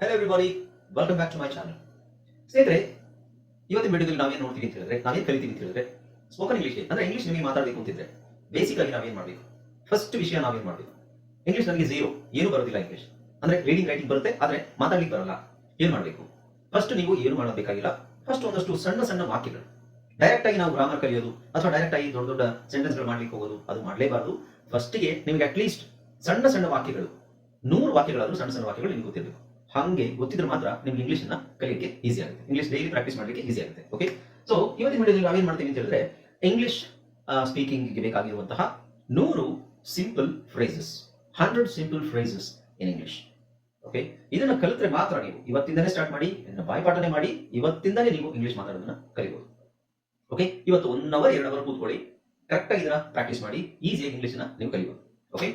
Hello everybody welcome back to my channel ಸ್ನೇಹಿತರೆ, ಇವತ್ತಿನ ವಿಡಿಯೋದಲ್ಲಿ ನಾವೇನು ನೋಡ್ತೀವಿ ಅಂತ ಹೇಳಿದ್ರೆ, ನಾವೇನು ಕಲಿತೀವಿ ಅಂತ ಹೇಳಿದ್ರೆ ಸ್ಪೋಕನ್ ಇಂಗ್ಲಿಷ್ ಅಂದ್ರೆ ಇಂಗ್ಲೀಷ್ ನಿಮಗೆ ಮಾತಾಡಬೇಕು ಅಂತಿದ್ರೆ ಬೇಸಿಕ್ ಆಗಿ ನಾವೇನು ಮಾಡಬೇಕು? ಫಸ್ಟ್ ವಿಷಯ ನಾವೇನು ಮಾಡಬೇಕು? ಇಂಗ್ಲಿಷ್ ನನಗೆ ಝೀರೋ ಏನು ಬರೋದಿಲ್ಲ ಇಂಗ್ಲಿಷ್ ಅಂದ್ರೆ ರೀಡಿಂಗ್ ರೈಟಿಂಗ್ ಬರುತ್ತೆ, ಆದ್ರೆ ಮಾತಾಡ್ಲಿಕ್ಕೆ ಬರಲ್ಲ. ಏನು ಮಾಡಬೇಕು? ಫಸ್ಟ್ ನೀವು ಏನು ಮಾಡಬೇಕಾಗಿಲ್ಲ ಫಸ್ಟ್ ಒಂದಷ್ಟು ಸಣ್ಣ ಸಣ್ಣ ವಾಕ್ಯಗಳು. ಡೈರೆಕ್ಟ್ ಆಗಿ ನಾವು ಗ್ರಾಮರ್ ಕಲಿಯೋದು, ಅಥವಾ ಡೈರೆಕ್ಟ್ ಆಗಿ ದೊಡ್ಡ ದೊಡ್ಡ ಸೆಂಟೆನ್ಸ್ಗಳು ಮಾಡ್ಲಿಕ್ಕೆ ಹೋಗೋದು, ಅದು ಮಾಡಲೇಬಾರದು. ಫಸ್ಟಿಗೆ ನಿಮಗೆ ಅಟ್ಲೀಸ್ಟ್ ಸಣ್ಣ ಸಣ್ಣ ವಾಕ್ಯಗಳು, ನೂರು ವಾಕ್ಯಗಳಾದ್ರೂ ಸಣ್ಣ ಸಣ್ಣ ವಾಕ್ಯಗಳು ನಿಮ್ಗೆ ಗೊತ್ತಿರಬೇಕು. ಹಂಗೆ ಗೊತ್ತಿದ್ರೆ ಮಾತ್ರ ನಿಮ್ಗೆ ಇಂಗ್ಲಿಷ್ ಅನ್ನ ಕಲಿಯಕ್ಕೆ ಈಸಿ ಆಗುತ್ತೆ. ಇಂಗ್ಲಿಷ್ ಡೈಲಿ ಪ್ರಾಕ್ಟೀಸ್ ಮಾಡಲಿಕ್ಕೆ ಈಸಿ ಆಗುತ್ತೆ. ಓಕೆ ಸೊ ಇವತ್ತಿನ ವಿಡಿಯೋದಲ್ಲಿ ನಾವೇನ್ ಮಾಡ್ತೀವಿ ಅಂತ ಹೇಳಿದ್ರೆ ಇಂಗ್ಲಿಷ್ ಸ್ಪೀಕಿಂಗ್ ಬೇಕಾಗಿರುವಂತಹ ನೂರು simple phrases hundred simple phrases in English okay ಇದನ್ನ ಕಲಿತ್ರೆ ಮಾತ್ರ ನೀವು ಇವತ್ತಿಂದನೇ ಸ್ಟಾರ್ಟ್ ಮಾಡಿ, ಇದನ್ನ ಬಾಯ್ಪಾಠನೆ ಮಾಡಿ ಇವತ್ತಿಂದನೇ ನೀವು ಇಂಗ್ಲಿಷ್ ಮಾತಾಡೋದನ್ನ ಕಲಿಬಹುದು ಓಕೆ ಇವತ್ತು ಒನ್ ಅವರ್ ಎರಡು ಅವರ್ ಕೂತ್ಕೊಳ್ಳಿ ಕರೆಕ್ಟ್ ಆಗಿ ಇದನ್ನ ಪ್ರಾಕ್ಟೀಸ್ ಮಾಡಿ ಈಸಿಯಾಗಿ ಇಂಗ್ಲಿಷ್ ನೀವು ಕಲಿಬಹುದು ಓಕೆ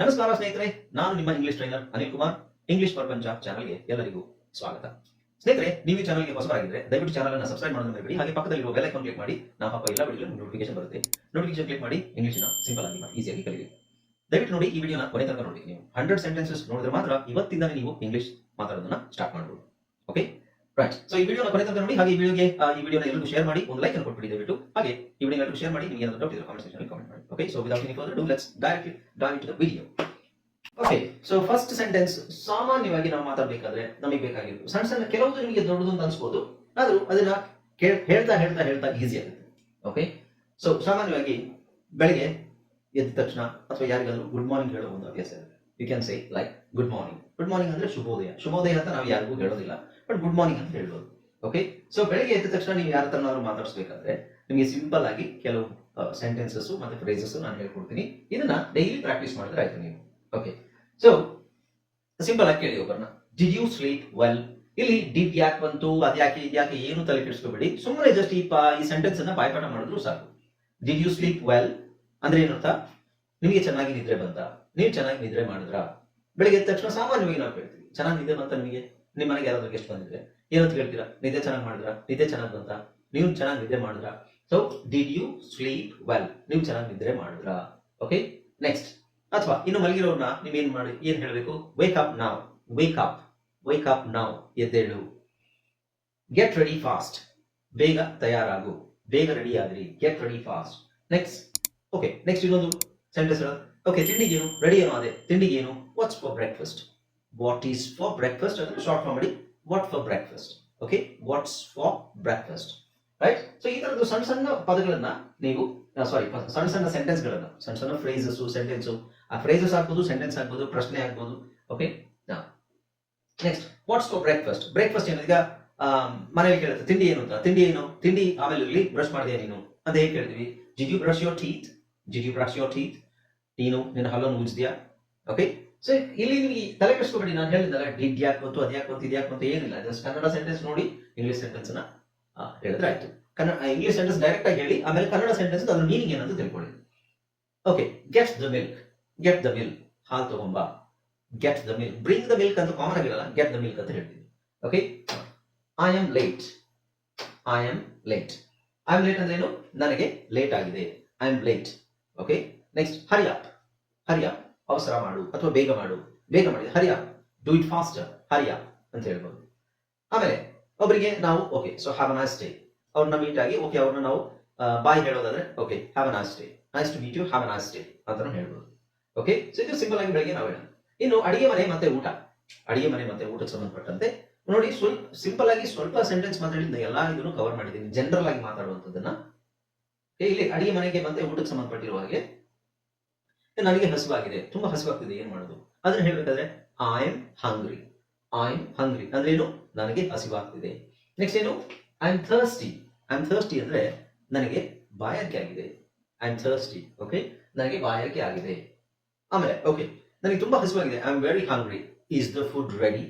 ನಮಸ್ಕಾರ ಸ್ನೇಹಿತರೆ, ನಾನು ನಿಮ್ಮ English trainer Anil Kumar. English Prapancha ಚಾನಲ್ಗೆ ಎಲ್ಲರಿಗೂ ಸ್ವಾಗತ. ಸ್ನೇಹಿತರೆ, ನೀವು ಈ ಚಾನಲ್ಗೆ ಹೊಸಬರಾಗಿದ್ರೆ, ದಯವಿಟ್ಟು ಚಾನಲ್ ಅನ್ನು ಸಬ್ಸ್ಕ್ರೈಬ್ ಮಾಡೋದನ್ನ ಮರಿಬೇಡಿ. ಹಾಗೆ ಪಕ್ಕದಲ್ಲಿರುವ ಬೆಲ್ ಐಕಾನ್ ಕ್ಲಿಕ್ ಮಾಡಿ, ನಾವು ಹಾಕೋ ಎಲ್ಲ ವಿಡಿಯೋ ನೋಟಿಫಿಕೇಶನ್ ಬರುತ್ತೆ. ನೋಟಿಫಿಕೇಶನ್ ಕ್ಲಿಕ್ ಮಾಡಿ ಇಂಗ್ಲಿಷ್ನ ಸಿಂಪಲ್ ಆಗಿ ಈಸಿಯಾಗಿ ಕಲಿಯಿರಿ ದಯವಿಟ್ಟು ನೋಡಿ ಈ ವಿಡಿಯೋನ ಕೊನೆ ತನಕ ನೋಡಿ. ನೀವು ಹಂಡ್ರೆಡ್ ಸೆಂಟೆನ್ಸಸ್ ನೋಡಿದ್ರೆ ಮಾತ್ರ ಇವತ್ತಿಂದ ನೀವು ಇಂಗ್ಲಿಷ್ ಮಾತಾಡೋದನ್ನ ಸ್ಟಾರ್ಟ್ ಮಾಡಬಹುದು ಓಕೆ ರೈಟ್ ಸೊ ಈ ವಿಡಿಯೋನ ಕೊನೆ ತನಕ ನೋಡಿ. ಹಾಗೆ ಈ ವಿಡಿಯೋಗೆ ಈ ವಿಡಿಯೋನ ಎಲ್ಲರಿಗೂ ಶೇರ್ ಮಾಡಿ, ಒಂದು ಲೈಕ್ ಅನ್ನು ಕೊಟ್ಬಿಡಿ ದಯವಿಟ್ಟು. ಹಾಗೆ ಈ ವಿಡಿಯೋ ಎಲ್ಲರಿಗೂ ಶೇರ್ ಮಾಡಿ, ನಿಮಗೆ ಏನಾದರೂ ಡೌಟ್ ಇದ್ರೆ ಕಾಮೆಂಟ್ ಸೆಕ್ಷನ್ ಕಾಮೆಂಟ್ ಮಾಡಿ. Okay so without any further do let's directly dive okay so first sentence ಸಾಮಾನ್ಯವಾಗಿ ನಾವು ಮಾತಾಡಬೇಕಾದ್ರೆ ನಮಗೆ ಬೇಕಾಗಿರೋದು. ಸಣ್ಣ ಸಣ್ಣ ಕೆಲವು ನಿಮಗೆ ದೊಡ್ಡದು ಅಂತ ಅನ್ಸ್ಬೋದು. ಆದ್ರೂ ಅದನ್ನ ಹೇಳ್ತಾ ಹೇಳ್ತಾ ಹೇಳ್ತಾ ಈಸಿ ಆಗುತ್ತೆ. ಓಕೆ ಸೊ ಸಾಮಾನ್ಯವಾಗಿ ಬೆಳಿಗ್ಗೆ ಎದ್ದ ತಕ್ಷಣ ಅಥವಾ ಯಾರಿಗಾದ್ರೂ ಗುಡ್ ಮಾರ್ನಿಂಗ್ ಹೇಳೋ ಒಂದು ಅಭ್ಯಾಸ you can say like good morning good morning ಅಂದ್ರೆ ಶುಭೋದಯ. ಶುಭೋದಯ ಅಂತ ನಾವು ಯಾರಿಗೂ ಹೇಳೋದಿಲ್ಲ. ಬಟ್ ಗುಡ್ ಮಾರ್ನಿಂಗ್ ಅಂತ ಹೇಳ್ಬೋದು. ಓಕೆ ಸೊ ಬೆಳಿಗ್ಗೆ ಎದ್ದ ತಕ್ಷಣ ನೀವು ಯಾರ ಹತ್ರನಾದ್ರು ಮಾತಾಡಿಸ್ಬೇಕಾದ್ರೆ ನಿಮಗೆ ಸಿಂಪಲ್ ಆಗಿ ಕೆಲವು ಸೆಂಟೆನ್ಸಸ್ ಮತ್ತೆ ಫ್ರೇಸಸ್ ನಾನು ಹೇಳ್ಕೊಡ್ತೀನಿ. ಇದನ್ನ ಡೈಲಿ ಪ್ರಾಕ್ಟೀಸ್ ಮಾಡಿದ್ರೆ ಆಯ್ತು ನೀವು. ಓಕೆ ಸೊ ಸಿಂಪಲ್ ಆಗಿ ಕೇಳಿ ಒಬ್ಬರನ್ನ. ಡಿಡ್ ಯು ಸ್ಲೀಪ್ ವೆಲ್ ಇಲ್ಲಿ ಡಿಡ್ ಯಾಕೆ ಬಂತು? ಅದ್ಯಾಕೆ ಇದ್ಯಾಕೆ ಏನು ತಲೆ ಕೆಡಿಸ್ಕೋಬೇಡಿ ಸುಮ್ಮನೆ ಜಸ್ಟ್ ಈ ಈ ಸೆಂಟೆನ್ಸ್ ಅನ್ನ ಬಾಯ್ಪಾಠ ಮಾಡಿದ್ರು ಸಾಕು. ಡಿಡ್ ಯು ಸ್ಲೀಪ್ ವೆಲ್ ಅಂದ್ರೆ ಏನರ್ಥ? ನಿಮಗೆ ಚೆನ್ನಾಗಿ ನಿದ್ರೆ ಬಂತ? ನೀವು ಚೆನ್ನಾಗಿ ನಿದ್ರೆ ಮಾಡಿದ್ರ? ಬೆಳಿಗ್ಗೆ ಎದ್ದ ತಕ್ಷಣ ಸಾಮಾನ್ಯವಾಗಿ ನಾವು ಕೇಳ್ತೀವಿ. ಚೆನ್ನಾಗಿ ನಿದ್ರೆ ಬಂತ ನಿಮಗೆ? ನಿಮ್ಮ ಮನೆಗೆ ಯಾರಾದ್ರೂ ಗೆಸ್ಟ್ ಬಂದಿದ್ರೆ? ಏನಂತ ಕೇಳ್ತೀರಾ? ನಿದ್ದೆ ಚೆನ್ನಾಗಿ ಮಾಡಿದ್ರ? ನಿದ್ದೆ ಚೆನ್ನಾಗಿ ಬಂತ? ನೀವು ಚೆನ್ನಾಗಿ ನಿದ್ರೆ ಮಾಡಿದ್ರ? So did you sleep well ನೀವು ಚೆನ್ನಾಗಿ ನಿದ್ರೆ ಮಾಡಿದ್ರ? ಓಕೆ ನೆಕ್ಸ್ಟ್ ಅಥವಾ ಇನ್ನು ಮಲಗಿರೋರ್ನ ನೀವೇನ್ ಮಾಡಿ, ಏನ್ ಹೇಳಬೇಕು? ವೇಕ್ ಅಪ್ ನಾವ್ ವೇಕ್ ಅಪ್ ವೇಕ್ ಅಪ್ ನಾವ್ ಎದ್ದೇಳು. ಗೆಟ್ ರೆಡಿ ಫಾಸ್ಟ್ ಬೇಗ ತಯಾರಾಗು. ಬೇಗ ರೆಡಿ ಆದ್ರಿ get ready fast next okay next ಇನ್ನೊಂದು ಸೆಂಟೆನ್ಸ್ ಓಕೆ ತಿಂಡಿಗೆ ಏನು ರೆಡಿ ಏನೋ ಅದೇ. ತಿಂಡಿಗೆ ಏನು what's for breakfast what is for breakfast ಅದನ್ನು ಶಾರ್ಟ್ ಫಾರ್ಮ್ ಮಾಡಿ. What for breakfast okay what's for breakfast right so ಈ ತರದ್ದು ಸಣ್ಣ ಸಣ್ಣ ಪದಗಳನ್ನ ನೀವು ಸಾರಿ ಸಣ್ಣ ಸಣ್ಣ ಸೆಂಟೆನ್ಸ್ ಗಳನ್ನ, ಸಣ್ಣ ಸಣ್ಣ ಫ್ರೇಸಸ್ ಸೆಂಟೆನ್ಸ್ ಆ ಫ್ರೇಸಸ್ ಆಗ್ಬೋದು ಸೆಂಟೆನ್ಸ್ ಆಗ್ಬೋದು, ಪ್ರಶ್ನೆ ಆಗ್ಬೋದು okay next what's for breakfast breakfast ಏನು? ಈಗ ಮನೇಲಿ ಕೇಳುತ್ತೆ, ತಿಂಡಿ ಏನು ಅಂತ. ತಿಂಡಿ ಏನು? ತಿಂಡಿ ಆಮೇಲೆ ಇಲ್ಲಿ ಬ್ರಷ್ ಮಾಡಿದೆ ನೀನು. ಅಂತ ಹೇಗೆ ಕೇಳ್ತೀವಿ did you brush your teeth did you brush your teeth ನೀನು, ನಿನ್ನ ಹಲ್ಲನ್ನು ಉಜ್ಜಿದ್ಯಾ ಓಕೆ ಸೊ ಇಲ್ಲಿ ನಿಮಗೆ ತಲೆ ಕೆಡಿಸ್ಕೋಬೇಡಿ. ನಾನು ಹೇಳಿದ್ದಲ್ಲ ಡಿಡ್ ಯಾಕೆ ಗೊತ್ತು ಅದು ಯಾಕೆ ಇದು ಇದ್ಯಾಕೆ ಅಂತ ಏನಿಲ್ಲ. ಜಸ್ಟ್ ಕನ್ನಡ ಸೆಂಟೆನ್ಸ್ ನೋಡಿ ಇಂಗ್ಲಿಷ್ ಸೆಂಟೆನ್ಸ್ನ ಹೇಳಿದ್ರೆ ಆಯ್ತು. ಕನ್ನಡ ಇಂಗ್ಲಿಷ್ ಸೆಂಟೆನ್ಸ್ ಡೈರೆಕ್ಟ್ ಆಗಿ ಹೇಳಿ, ಆಮೇಲೆ ಕನ್ನಡ ಸೆಂಟೆನ್ಸ್ ಅದ್ರ ಮೀನಿಂಗ್ ಏನಂತ ತಿಳ್ಕೊಳ್ಳಿ. Okay get the milk get the milk ಹಾಲು ತಗೊಂಬ get the milk bring the milk ಅಂತ ಕಾಮನ್ ಆಗಿರಲ್ಲ ಗೆಟ್ ದ ಮಿಲ್ಕ್ ಅಂತ ಹೇಳ್ತೀವಿ. Okay I am late I am late I am late ಅಂದ್ರೆ ಏನು ನನಗೆ ಲೇಟ್ ಆಗಿದೆ. I am late okay next hurry up hurry up ಅವಸರ ಮಾಡು ಅಥವಾ ಬೇಗ ಮಾಡು. ಬೇಗ ಮಾಡಿ. Hurry up do it faster hurry up ಅಂತ ಹೇಳ್ಬೋದು. ಆಮೇಲೆ ಒಬ್ಬರಿಗೆ ನಾವು okay so have a nice day ಅವ್ರನ್ನ ಮೀಟ್ ಆಗಿ ಓಕೆ ಅವ್ರನ್ನ ನಾವು ಬಾಯ್ ಹೇಳೋದಾದ್ರೆ okay have a nice day nice to meet you have a nice day ಅಂತ ಹೇಳ್ಬೋದು. ಓಕೆ ಸೊ ಇದು ಸಿಂಪಲ್ ಆಗಿ ಬೆಳಗ್ಗೆ ನಾವು ಹೇಳೋಣ ಇನ್ನು ಅಡಿಗೆ ಮನೆ ಮತ್ತೆ ಊಟ. ಅಡಿಗೆ ಮನೆ ಮತ್ತೆ ಊಟಕ್ಕೆ ಸಂಬಂಧಪಟ್ಟಂತೆ ನೋಡಿ ಸ್ವಲ್ಪ ಸಿಂಪಲ್ ಆಗಿ ಸ್ವಲ್ಪ ಸೆಂಟೆನ್ಸ್ ಮಾತಾಡಿದ ಎಲ್ಲಾ ಇದನ್ನು ಕವರ್ ಮಾಡಿದ್ದೀನಿ. ಜನರಲ್ ಆಗಿ ಮಾತಾಡುವಂಥದ್ದನ್ನ. ಇಲ್ಲಿ ಅಡಿಗೆ ಮನೆಗೆ ಮತ್ತೆ ಊಟಕ್ಕೆ ಸಂಬಂಧಪಟ್ಟಿರುವ ಹಾಗೆ ನನಗೆ ಹಸುವಾಗಿದೆ. ತುಂಬಾ ಹಸುವಾಗ್ತಿದೆ. ಏನ್ ಮಾಡೋದು? ಅದನ್ನ ಹೇಳ್ಬೇಕಾದ್ರೆ I am hungry I am hungry ಅಂದ್ರೆ ಏನು? ನನಗೆ ಹಸಿವಾಗ್ತಿದೆ. ನೆಕ್ಸ್ಟ್ ಏನು? I am thirsty I am thirsty ಅಂದ್ರೆ ನನಗೆ ಬಾಯಾರಿಕೆ ಆಗಿದೆ. ಐ ಆಮ್ ಥರ್ಸ್ಟಿ ಓಕೆ ನನಗೆ ಬಾಯಾರಿಕೆ ಆಗಿದೆ. ಆಮೇಲೆ ಓಕೆ ನನಗೆ ತುಂಬಾ ಹಸಿವಾಗಿದೆ. I am very hungry is the food ready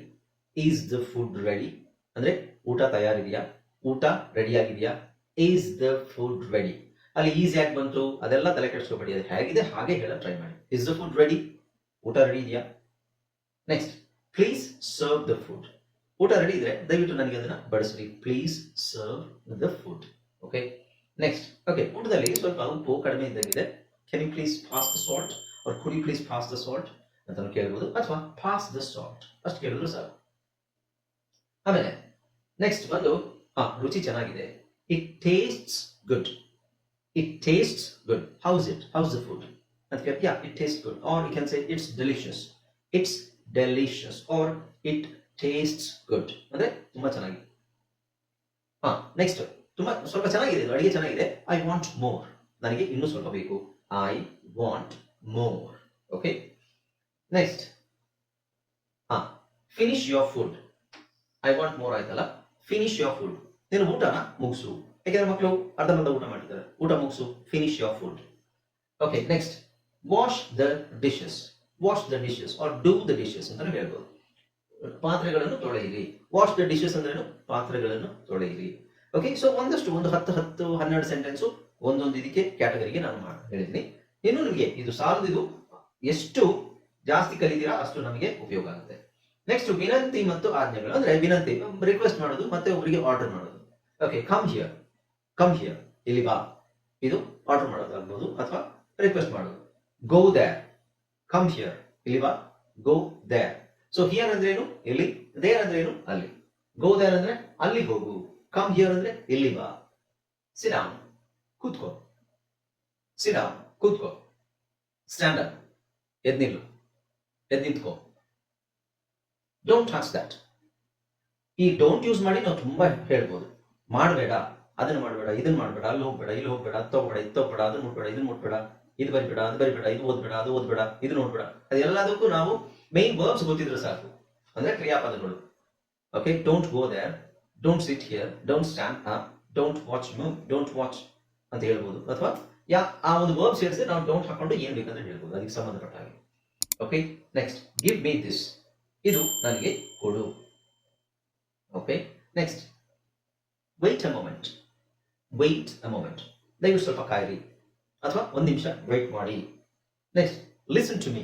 is the food ready ಅಂದ್ರೆ ಊಟ ತಯಾರಿದೆಯಾ? ಊಟ ರೆಡಿ ಆಗಿದೆಯಾ? ಈಸ್ ದ ಫುಡ್ ರೆಡಿ ಅಲ್ಲಿ ಈಸ್ ಯಾಕೆ ಬಂತು. ಅದೆಲ್ಲ ತಲೆ ಕೆಡಿಸ್ಕೋಬೇಡಿ. ಅದು ಹೇಗಿದೆ ಹಾಗೆ ಹೇಳ ಟ್ರೈ ಮಾಡಿ. ಈಸ್ ದ ಫುಡ್ ರೆಡಿ ಊಟ ರೆಡಿ ಇದೆಯಾ? Next please serve the food ಊಟ ರೆಡಿ ಇದ್ರೆ ದಯವಿಟ್ಟು ನನಗೆ ಅದನ್ನ ಬಡಿಸ್ರಿ. Please serve the food okay next okay ಊಟದಲ್ಲಿ ಸ್ವಲ್ಪ ಉಪ್ಪು ಕಡಿಮೆ ಇದ್ದಾಗಿದೆ. Can you please pass salt ಅವ್ರ ಕುಡಿ ಪ್ಲೀಸ್ ಪಾಸ್ ದ ಸಾಲ್ಟ್ ಅಂತ ಕೇಳ್ಬೋದು. ಅಥವಾ ಪಾಸ್ ದ ಸಾಲ್ಟ್ ಅಷ್ಟು ಕೇಳಿದ್ರು ಸಾಕು. ಆಮೇಲೆ ನೆಕ್ಸ್ಟ್ ಬಂದು ಹಾ ರುಚಿ ಚೆನ್ನಾಗಿದೆ. It tastes good it tastes good how's it how's the food ಅಂತ ಕೇಳಿ yeah it taste good or you can say it's delicious it's delicious or it tastes good ಅಂದ್ರೆ ತುಂಬಾ ಚೆನ್ನಾಗಿದೆ. ಹಾ ನೆಕ್ಸ್ಟ್ ತುಂಬಾ, ಸ್ವಲ್ಪ ಚೆನ್ನಾಗಿದೆ. ಅಡುಗೆ ಚೆನ್ನಾಗಿದೆ. ಐ ವಾಂಟ್ ಮೋರ್ ನನಗೆ ಇನ್ನೂ ಸ್ವಲ್ಪ ಬೇಕು. I want more okay next ಹಾ your food I want more ಆಯ್ತಲ್ಲ? ಫಿನಿಶ್ ಯುವರ್ ಫುಡ್ ನೀನು ಊಟನ ಮುಗಿಸು. ಯಾಕೆಂದ್ರೆ ಮಕ್ಕಳು ಅರ್ಧಂಬರ್ಧ ಊಟ ಮಾಡಿದ್ದಾರೆ ಊಟ ಮುಗಿಸು finish your food okay next wash the dishes wash the dishes or do the dishes ಅಂತಾನೆ ಹೇಳ್ಬೋದು. ಪಾತ್ರೆಗಳನ್ನು ತೊಳೆಯಿರಿ. ವಾಶ್ ದ ಡಿಶಸ್ ಅಂದ್ರೇನು ಪಾತ್ರೆಗಳನ್ನು ತೊಳೆಯಿರಿ. ಓಕೆ ಸೊ ಒಂದಷ್ಟು, ಒಂದು ಹತ್ತು ಹತ್ತು, ಹನ್ನೆರಡು ಸೆಂಟೆನ್ಸು ಒಂದೊಂದು ಇದಕ್ಕೆ ಕ್ಯಾಟಗರಿಗೆ ನಾನು ಹೇಳಿದ್ದೀನಿ. ಇನ್ನು ನಿಮಗೆ ಇದು ಸಾಲದಿದು ಎಷ್ಟು ಜಾಸ್ತಿ ಕಲಿತೀರಾ ಅಷ್ಟು ನಮಗೆ ಉಪಯೋಗ ಆಗುತ್ತೆ. ನೆಕ್ಸ್ಟ್ ವಿನಂತಿ ಮತ್ತು ಆಜ್ಞೆಗಳು. ಅಂದ್ರೆ ವಿನಂತಿ ರಿಕ್ವೆಸ್ಟ್ ಮಾಡೋದು ಮತ್ತೆ ಒಬ್ಬರಿಗೆ ಆರ್ಡರ್ ಮಾಡೋದು. Okay come here come here ಇಲ್ಲಿ ಬಾ. ಇದು ಆರ್ಡರ್ ಮಾಡೋದು ಆಗ್ಬೋದು ಅಥವಾ ರಿಕ್ವೆಸ್ಟ್ ಮಾಡೋದು. ಗೋ ದೇರ್ ಕಮ್ ಹಿಯರ್ ಇಲ್ಲಿ ಬಾ. ಗೋ ದೇರ್ ಸೊ ಹಿಯರ್ ಅಂದ್ರೆ ಏನು? ಇಲ್ಲಿ. ದೇರ್ ಅಂದ್ರೆ ಏನು? ಅಲ್ಲಿ. ಗೋ ದೇರ್ ಅಂದ್ರೆ ಅಲ್ಲಿ ಹೋಗು. ಕಮ್ ಹಿಯರ್ ಅಂದ್ರೆ ಇಲ್ಲಿ ಬಾ. ಸಿರಾಮ್ ಕೂತ್ಕೋ. ಸಿರಾಮ್ ಕೂತ್ಕೋ. ಸ್ಟ್ಯಾಂಡ್ ಅಪ್ ಎದ್ ನಿಲ್ಲು. ಎದ್ ನಿಂತ್ಕೋ. ಡೋಂಟ್ ಟಚ್ ದಟ್ ಈ ಡೋಂಟ್ ಯೂಸ್ ಮಾಡಿ ನಾವು ತುಂಬಾ ಹೇಳ್ಬೋದು. ಮಾಡಬೇಡ, ಅದನ್ನ ಮಾಡಬೇಡ, ಇದನ್ನ ಮಾಡಬೇಡ, ಅಲ್ಲಿ ಹೋಗ್ಬೇಡ, ಇಲ್ಲಿ ಹೋಗ್ಬೇಡ ಅದು ತಗೋಬೇಡ ಇದು ತಗೋಬೇಡ ಅದನ್ನ ಮುಟ್ಬೇಡ, ಇದನ್ನ ಮುಟ್ಬೇಡ, ಇದು ಬರಿಬೇಡ, ಅದು ಬರಿಬೇಡ, ಇದು ಓದ್ಬೇಡ, ಅದು ಓದ್ಬೇಡ, ಇದು ನೋಡ್ಬೇಡ. ಅದೆಲ್ಲದಕ್ಕೂ ನಾವು ಮೈನ್ ವರ್ಬ್ಸ್ ಗೊತ್ತಿದ್ರೆ ಸಾಕು. ಅಂದ್ರೆ ಕ್ರಿಯಾಪದಗಳು. Okay don't go there don't sit here don't stand up don't watch movie don't watch ಅಂತ ಹೇಳ್ಬೋದು. ಅಥವಾ ಯಾ, ಆ ಒಂದು ವರ್ಬ್ ಸೇರಿಸಿ ನಾವು ಡೋಂಟ್ ಹಾಕೊಂಡು ಏನ್ ಬೇಕಂದ್ರೆ ಹೇಳ್ಬೋದು. ಅದಕ್ಕೆ ಸಂಬಂಧಪಟ್ಟ ಹಾಗೆ. Okay next give me this ಇದು ನನಗೆ ಕೊಡು. Okay next wait a moment wait a moment ದಯವಿಟ್ಟು ಸ್ವಲ್ಪ ಕಾಯಿರಿ. ಅಥವಾ ಒಂದು ನಿಮಿಷ ವೇಟ್ ಮಾಡಿ. Next listen to me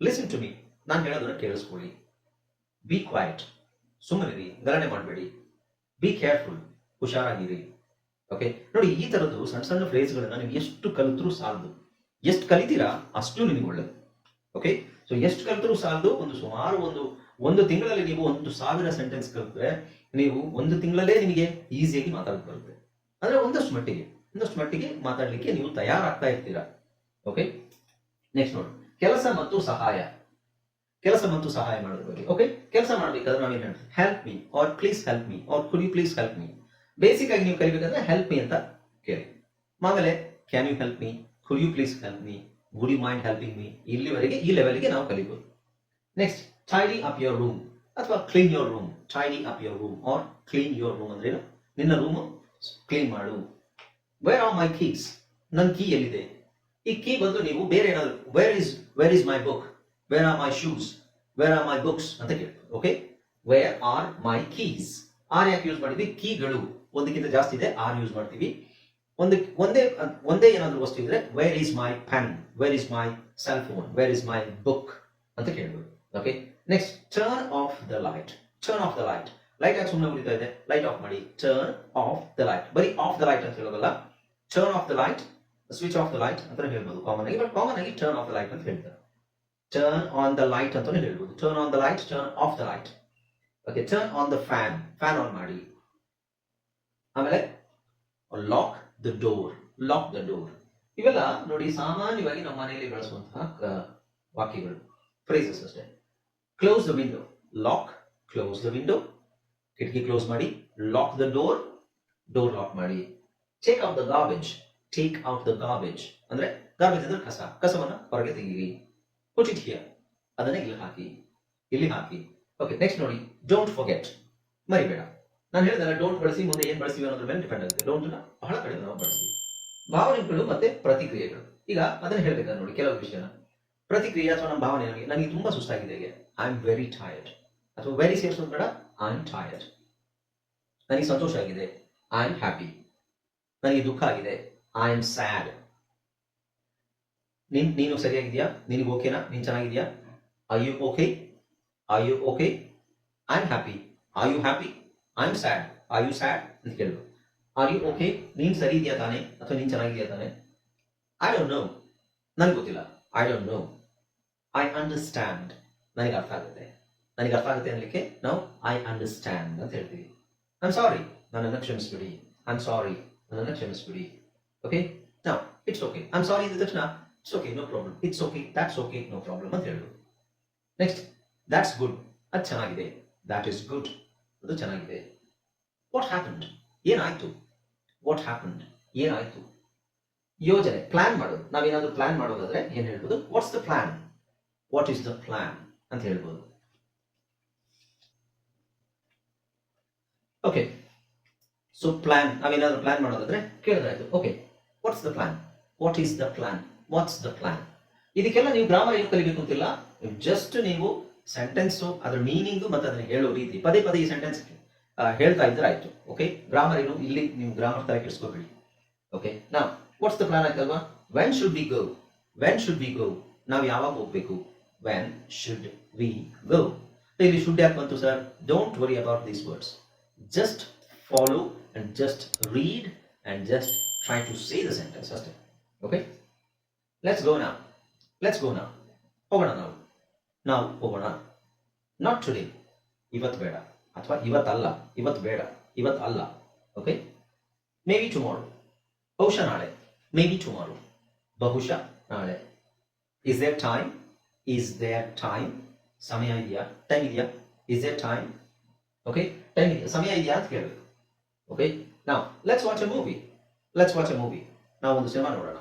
listen to me ನಾನು ಹೇಳೋದನ್ನ ಕೇಳಿಸ್ಕೊಳ್ಳಿ. ಬಿ ಕ್ವಾಯಿಟ್ ಸುಮ್ಮನಿರಿ ಗಲಣೆ ಮಾಡಬೇಡಿ. Be careful ಹುಷಾರಾಗಿರಿ. ಓಕೆ ನೋಡಿ, ಈ ಥರದ್ದು ಸಣ್ಣ ಸಣ್ಣ ಫ್ರೇಸ್ಗಳನ್ನ ನೀವು ಎಷ್ಟು ಕಲಿತರೂ ಸಾಲದು. ಎಷ್ಟು ಕಲಿತೀರಾ ಅಷ್ಟು ನಿಮಗೆ ಒಳ್ಳೇದು. ಓಕೆ ಸೊ ಎಷ್ಟು ಕಲ್ತರೂ ಸಾಲದು? ಒಂದು ಸುಮಾರು ಒಂದು ಒಂದು ತಿಂಗಳಲ್ಲಿ ನೀವು ಒಂದು ಸಾವಿರ ಸೆಂಟೆನ್ಸ್ ಕಲಿತ್ರೆ ನೀವು ಒಂದು ತಿಂಗಳಲ್ಲೇ ನಿಮಗೆ ಈಸಿಯಾಗಿ ಮಾತಾಡಕ್ಕೆ ಬರುತ್ತೆ. ಅಂದ್ರೆ ಒಂದಷ್ಟು ಮಟ್ಟಿಗೆ ಒಂದಷ್ಟು ಮಟ್ಟಿಗೆ ಮಾತಾಡ್ಲಿಕ್ಕೆ ನೀವು ತಯಾರಾಗ್ತಾ ಇರ್ತೀರಾ. ಓಕೆ ನೆಕ್ಸ್ಟ್ ನೋಡಿ. ಕೆಲಸ ಮತ್ತು ಸಹಾಯ. ಕೆಲಸ ಮತ್ತು ಸಹಾಯ ಮಾಡೋದ್ರ ಬಗ್ಗೆ. ಓಕೆ ಕೆಲಸ ಮಾಡ್ಬೇಕಾದ್ರೆ ನಾವೇನ್ ಹೇಳ್ತೀವಿ? Help me or please help me or could you please help me basic ಆಗಿ ನೀವು ಕಲಿಬೇಕಂದ್ರೆ ಹೆಲ್ಪ್ ಮೀ ಅಂತ ಕೇಳಿ. ಆಮೇಲೆ can you help me could you please help me you mind helping me ಇಲ್ಲಿವರೆಗೆ ಈ ಲೆವೆಲ್ಗೆ ನಾವು ಕಲಿಬಹುದು next tidy up your room ಅಥವಾ clean your room tidy up your room or clean your room ಅಂದ್ರೆ ನಿನ್ನ ರೂಮ್ ಕ್ಲೀನ್ ಮಾಡು. Where are my keys ನನ್ನ key ಎಲ್ಲಿದೆ? ಈ ಕೀ ಬಂದು ನೀವು ಬೇರೆ ಏನಾದ್ರು where is where is my book where are my shoes where are my books ಅಂತ ಕೇಳಿ okay where are my keys or ಯಾಕೆ ಯೂಸ್ ಮಾಡಿದ್ವಿ? ಕೀಗಳು ಒಂದಕ್ಕಿಂತ ಜಾಸ್ತಿ ಇದೆ ಆರ್ ಯೂಸ್ ಮಾಡ್ತೀವಿ. ಒಂದು, ಒಂದೇ ಒಂದೇ ಏನಾದರೂ ವಸ್ತು ಇದ್ರೆ where is my pen where is my cell phone where is my book ಅಂತ ಕೇಳ್ಬೋದು. Okay next turn off the light turn off the light light ಯಾಕೆ ಸುಮ್ಮನೆ ಉಳಿತಾ ಇದೆ? ಲೈಟ್ ಆಫ್ ಮಾಡಿ. ಟರ್ನ್ ಆಫ್ ದ ಲೈಟ್ ಬರೀ ಆಫ್ ದ ಲೈಟ್ ಅಂತ ಹೇಳೋದಲ್ಲ? Turn off the light switch off the light ಅಂತ ಹೇಳ್ಬೋದು ಕಾಮನ್ ಆಗಿ. ಬಟ್ ಕಾಮನ್ ಆಗಿ ಟರ್ನ್ ಆಫ್ ದ ಲೈಟ್ ಅಂತ ಹೇಳ್ತಾರೆ. ಟರ್ನ್ ಆನ್ ದ ಲೈಟ್ ಅಂತಾನೆ ಹೇಳ್ಬೋದು. Turn on the light turn off the light okay turn on the fan fan on ಮಾಡಿ. ಆಮೇಲೆ lock the door lock the door ಇವೆಲ್ಲ ನೋಡಿ ಸಾಮಾನ್ಯವಾಗಿ ನಮ್ಮ ಮನೆಯಲ್ಲಿ ಬಳಸುವಂತಹ ವಾಕ್ಯಗಳು ಫ್ರೇಸಸ್ ಅಷ್ಟೇ. Close the window lock close the window ಕಿಟಕಿ ಕ್ಲೋಸ್ ಮಾಡಿ lock the door door lock ಮಾಡಿ. Take out the garbage take out the garbage ಅಂದ್ರೆ ಗಾರ್ಬೇಜ್ ಅಂದ್ರೆ ಕಸ, ಕಸವನ್ನ ಹೊರಗೆ ತೆಗೀರಿ. ಕುಟಿಟಿಯ ಅದನ್ನ ಇಲ್ಲಿ ಹಾಕಿ ಇಲ್ಲಿ ಹಾಕಿ. ಓಕೆ ನೆಕ್ಸ್ಟ್ ನೋಡಿ ಡೋಂಟ್ ಫಾರ್ಗೆಟ್ ಮರಿಬೇಡ. ನಾನು ಹೇಳಿದಲ್ಲ ಡೋಂಟ್ ಬಳಸಿ, ಮುಂದೆ ಏನ್ ಬಳಸ್ತೀವಿ ಅನ್ನೋದ್ರ ಮೇಲೆ ಡಿಪೆಂಡ್ ಆಗುತ್ತೆ. ಡೋಂಟ್ ಬಹಳ ಕಡೆ ನಾವು ಬಳಸ್ತೀವಿ. ಭಾವನೆಗಳು ಮತ್ತೆ ಪ್ರತಿಕ್ರಿಯೆಗಳು. ಈಗ ಅದನ್ನ ಹೇಳ್ಬೇಕಾದ್ರೆ ನೋಡಿ, ಕೆಲವು ವಿಷಯನ. ಪ್ರತಿಕ್ರಿಯೆ ಅಥವಾ ನಮ್ಮ ಭಾವನೆ ನನಗೆ ನನಗೆ ತುಂಬಾ ಸುಸ್ತಾಗಿದೆ ಐ ಆಮ್ ವೆರಿ ಟಯರ್ಡ್ ಅಥವಾ ವೆರಿ ಸೇರಿಸೋದು ಬೇಡ ಐ ಆಮ್ ಟಯರ್ಡ್ ನನಗೆ ಸಂತೋಷ ಆಗಿದೆ. ಐ ಆಮ್ ಹ್ಯಾಪಿ ನನಗೆ ದುಃಖ ಆಗಿದೆ. ಐ ಆಮ್ ಸ್ಯಾಡ್ ನೀನ್, ನೀನು ಸರಿಯಾಗಿದ್ಯಾ? ನಿನಗೆ ಓಕೆನಾ ನೀನು ಚೆನ್ನಾಗಿದೆಯಾ? I you okay I you okay I am happy I you happy I am sad I you sad ಅಂತ ಕೇಳಿದ್ರು. ಯು ಓಕೆ ನೀನ್ ಸರಿ ಇದೆಯಾ ತಾನೆ? ಅಥವಾ ನೀನ್ ಚೆನ್ನಾಗಿದ್ಯಾ ತಾನೆ? ಐ ಡೋಂಟ್ ನೋ ನನ್ಗೆ ಗೊತ್ತಿಲ್ಲ. I don't know I understand ನನಗೆ ಅರ್ಥ ಆಗುತ್ತೆ. ನನಗೆ ಅರ್ಥ ಆಗುತ್ತೆ ಅನ್ಲಿಕ್ಕೆ ನಾವು ಐ ಅಂಡರ್ಸ್ಟ್ಯಾಂಡ್ ಅಂತ ಹೇಳ್ತೀವಿ. ಐಮ್ ಸಾರಿ ನನ್ನನ್ನು ಕ್ಷಮಿಸ್ಬಿಡಿ. ಆಮ್ ಸಾರಿ ನನ್ನನ್ನು ಕ್ಷಮಿಸ್ಬಿಡಿ. ಓಕೆ ನಾವು ಇಟ್ಸ್ ಓಕೆ ಐಮ್ ಸಾರಿ ಅಂದ ತಕ್ಷಣ it's okay no problem it's okay that's okay no problem ಅಂತ ಹೇಳೋದು ನೆಕ್ಸ್ಟ್ ದಾಟ್ಸ್ ಗುಡ್ ಅದು ಚೆನ್ನಾಗಿದೆ. ದ್ಯಾಟ್ ಈಸ್ ಗುಡ್ ಅದು ಚೆನ್ನಾಗಿದೆ. ವಾಟ್ ಹ್ಯಾಪನ್ಡ್ ಏನಾಯ್ತು? ವಾಟ್ ಹ್ಯಾಪನ್ಡ್ ಏನಾಯ್ತು? ಯೋಜನೆ ಪ್ಲಾನ್ ಮಾಡೋದು. ನಾವೇನಾದ್ರೂ ಪ್ಲಾನ್ ಮಾಡೋದಾದ್ರೆ ಏನ್ ಹೇಳ್ಬೋದು? What's the plan what is the plan ಅಂತ ಹೇಳ್ಬೋದು. ಓಕೆ ಸೊ ಪ್ಲಾನ್ ನಾವೇನಾದ್ರೂ ಪ್ಲಾನ್ ಮಾಡೋದಾದ್ರೆ ಕೇಳಿದ್ರಾಯ್ತು okay what's the plan what is the plan what's the plan ಇದಕ್ಕೆಲ್ಲ ನೀವು ಗ್ರಾಮರ್ ಏನು ಕಲಿಬೇಕು ಅಂತಿಲ್ಲ ಜಸ್ಟ್ ನೀವು ಸೆಂಟೆನ್ಸ್ ಅದ್ರ ಮೀನಿಂಗ್ ಮತ್ತೆ ಅದನ್ನ ಹೇಳೋ ರೀತಿ, ಪದೇ ಪದೇ ಈ ಸೆಂಟೆನ್ಸ್ ಹೇಳ್ತಾ ಇದ್ರೆ ಆಯ್ತು ಓಕೆ ಗ್ರಾಮರ್ ಏನು? ಇಲ್ಲಿ ನೀವು ಗ್ರಾಮರ್ ತರ ಕೆಡಿಸ್ಕೋಬೇಡಿ ಓಕೆ ನಾ ವಾಟ್ಸ್ ದ ಪ್ಲಾನ್ ಆಯ್ತಲ್ವಾ when should be go when should be go ನಾವು ಯಾವಾಗ ಹೋಗ್ಬೇಕು? ವೆನ್ ಶುಡ್ ವಿ ಗೋ ಇಲ್ಲಿ ಶುಡ್ ಯಾಕೆ ಬಂತು sir don't worry about these words just follow and just read and just try to say the sentence ಅಷ್ಟೇ okay let's go ನಾ let's go ನಾ ಹೋಗೋಣ ನಾವು. ನಾವು ಹೋಗೋಣ. ನಾಟ್ ಟುಡೇ ಇವತ್ತು ಬೇಡ. ಅಥವಾ ಇವತ್ತಲ್ಲ. ಇವತ್ತು ಬೇಡ. ಇವತ್ತು ಅಲ್ಲ. ಓಕೆ ಮೇ ಬಿ ಟುಮಾರೋ ಬಹುಶಃ ನಾಳೆ. ಮೇ ಬಿ ಟುಮಾರೋ ಬಹುಶಃ ನಾಳೆ. Is there time is there time ಸಮಯ ಇದೆಯಾ? ಟೈಮ್ ಇದೆಯಾ? Is there time okay time ಇದೆಯಾ? ಸಮಯ ಇದೆಯಾ ಅಂತ ಕೇಳಬೇಕು. ಓಕೆ ನಾವು let's watch a movie let's watch a movie ನಾವು ಒಂದು ಸಿನಿಮಾ ನೋಡೋಣ.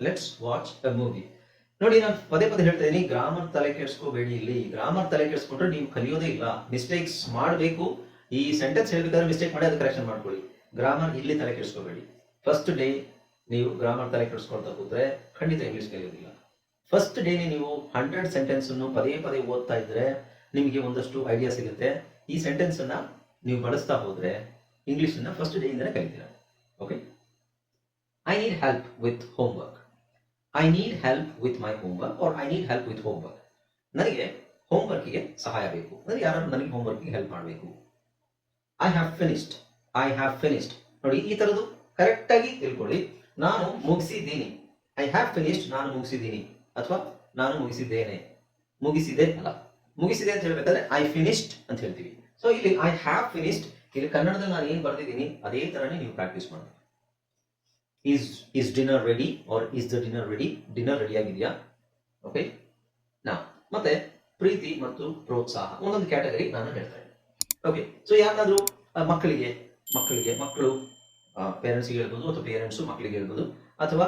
ಲೆಟ್ಸ್ ವಾಚ್ ಅ ಮೂವಿ ನೋಡಿ, ನಾನು ಪದೇ ಪದೇ ಹೇಳ್ತಾ ಇದ್ದೀನಿ ಗ್ರಾಮರ್ ತಲೆ ಕೆಡಿಸ್ಕೋಬೇಡಿ ಇಲ್ಲಿ. ಗ್ರಾಮರ್ ತಲೆ ಕೆಡಿಸ್ಕೊಂಡ್ರೆ ನೀವು ಕಲಿಯೋದೇ ಇಲ್ಲ. ಮಿಸ್ಟೇಕ್ಸ್ ಮಾಡಬೇಕು. ಈ ಸೆಂಟೆನ್ಸ್ ಹೇಳ್ಬೇಕಾದ್ರೆ ಮಿಸ್ಟೇಕ್ ಮಾಡಿ ಅದು ಕರೆಕ್ಷನ್ ಮಾಡ್ಕೊಳ್ಳಿ. ಗ್ರಾಮರ್ ಇಲ್ಲಿ ತಲೆ ಕೆಡಿಸ್ಕೋಬೇಡಿ. ಫಸ್ಟ್ ಡೇ ನೀವು ಗ್ರಾಮರ್ ತಲೆ ಕೆಡಿಸ್ಕೊಳ್ತಾ ಕೂತ್ರೆ ಖಂಡಿತ ಇಂಗ್ಲಿಷ್ ಕಲಿಯೋದಿಲ್ಲ. ಫಸ್ಟ್ ಡೇನೆ ನೀವು ಹಂಡ್ರೆಡ್ ಸೆಂಟೆನ್ಸ್ ಅನ್ನು ಪದೇ ಪದೇ ಓದ್ತಾ ಇದ್ರೆ ನಿಮಗೆ ಒಂದಷ್ಟು ಐಡಿಯಾ ಸಿಗುತ್ತೆ. ಈ ಸೆಂಟೆನ್ಸ್ ಅನ್ನ ನೀವು ಬಳಸ್ತಾ ಹೋದ್ರೆ ಇಂಗ್ಲಿಷ್ ಅನ್ನ ಫಸ್ಟ್ ಡೇ ಇಂದನೇ ಕಲಿತೀರಾ. Okay I need help with homework I need help with my homework or I need help with homework ನನಗೆ ಹೋಮ್ವರ್ಕಿಗೆ ಸಹಾಯ ಬೇಕು. ಅಂದರೆ ಯಾರಾದ್ರೂ ನನಗೆ ಹೋಮ್ವರ್ಕಿಗೆ ಹೆಲ್ಪ್ ಮಾಡಬೇಕು. I have finished I have finished ನೋಡಿ, ಈ ಥರದ್ದು ಕರೆಕ್ಟಾಗಿ ತಿಳ್ಕೊಳ್ಳಿ. ನಾನು ಮುಗಿಸಿದ್ದೀನಿ. ಐ ಹ್ಯಾವ್ ಫಿನಿಶ್ಡ್ ನಾನು ಮುಗಿಸಿದ್ದೀನಿ. ಅಥವಾ ನಾನು ಮುಗಿಸಿದ್ದೇನೆ. ಮುಗಿಸಿದೆ ಅಲ್ಲ. ಮುಗಿಸಿದೆ ಅಂತ ಹೇಳ್ಬೇಕಾದ್ರೆ ಐ ಫಿನಿಶ್ಡ್ ಅಂತ ಹೇಳ್ತೀವಿ. ಸೊ ಇಲ್ಲಿ ಐ ಹ್ಯಾವ್ ಫಿನಿಶ್ಡ್ ಇಲ್ಲಿ ಕನ್ನಡದಲ್ಲಿ ನಾನು ಏನು ಬರ್ತಿದ್ದೀನಿ ಅದೇ ಥರನೇ ನೀವು ಪ್ರಾಕ್ಟೀಸ್ ಮಾಡಬೇಕು. Is is dinner ready or is the dinner ready dinner ready ಆಗಿದೆಯಾ? ಓಕೆ ನಾ ಮತ್ತೆ ಪ್ರೀತಿ ಮತ್ತು ಪ್ರೋತ್ಸಾಹ ಒಂದೊಂದು ಕ್ಯಾಟಗರಿ ನಾನು ಹೇಳ್ತಾ ಓಕೆ ಸೊ ಯಾರಾದರೂ ಮಕ್ಕಳಿಗೆ ಮಕ್ಕಳಿಗೆ, ಮಕ್ಕಳು ಪೇರೆಂಟ್ಸ್ಗೆ ಹೇಳ್ಬೋದು ಅಥವಾ ಪೇರೆಂಟ್ಸು ಮಕ್ಕಳಿಗೆ ಹೇಳ್ಬೋದು ಅಥವಾ